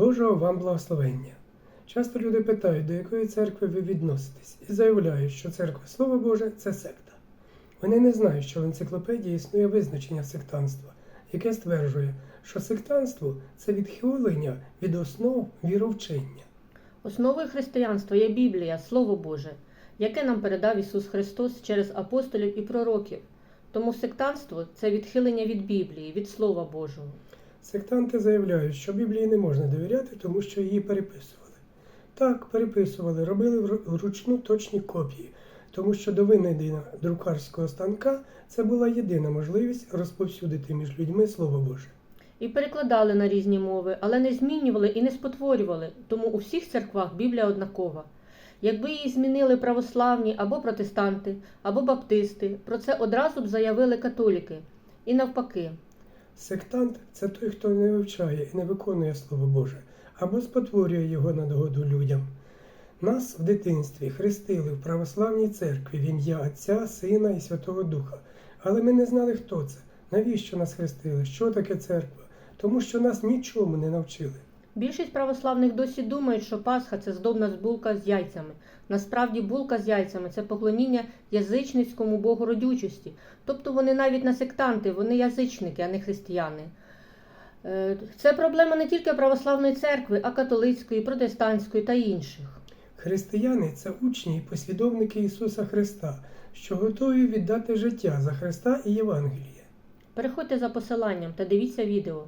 Божого вам благословення. Часто люди питають, до якої церкви ви відноситесь, і заявляють, що церква Слово Боже це секта. Вони не знають, що в енциклопедії існує визначення сектанства, яке стверджує, що сектанство це відхилення від основ віровчення. Основою християнства є Біблія, Слово Боже, яке нам передав Ісус Христос через апостолів і пророків. Тому сектанство це відхилення від Біблії, від Слова Божого. Сектанти заявляють, що Біблії не можна довіряти, тому що її переписували. Так, переписували, робили вручну точні копії, тому що до винайдення друкарського станка це була єдина можливість розповсюдити між людьми Слово Боже. І перекладали на різні мови, але не змінювали і не спотворювали, тому у всіх церквах Біблія однакова. Якби її змінили православні або протестанти, або баптисти, про це одразу б заявили католіки. І навпаки. Сектант це той, хто не вивчає і не виконує Слово Боже, або спотворює його на догоду людям. Нас в дитинстві хрестили в православній церкві в ім'я Отця, Сина і Святого Духа. Але ми не знали, хто це, навіщо нас хрестили, що таке церква, тому що нас нічому не навчили. Більшість православних досі думають, що Пасха це здобна булка з яйцями. Насправді булка з яйцями це поклоніння язичницькому богу родючості. Тобто вони навіть не сектанти, вони язичники, а не християни. Е, Це проблема не тільки православної церкви, а католицької, протестантської та інших. Християни це учні і послідовники Ісуса Христа, що готові віддати життя за Христа і Євангеліє. Переходьте за посиланням та дивіться відео.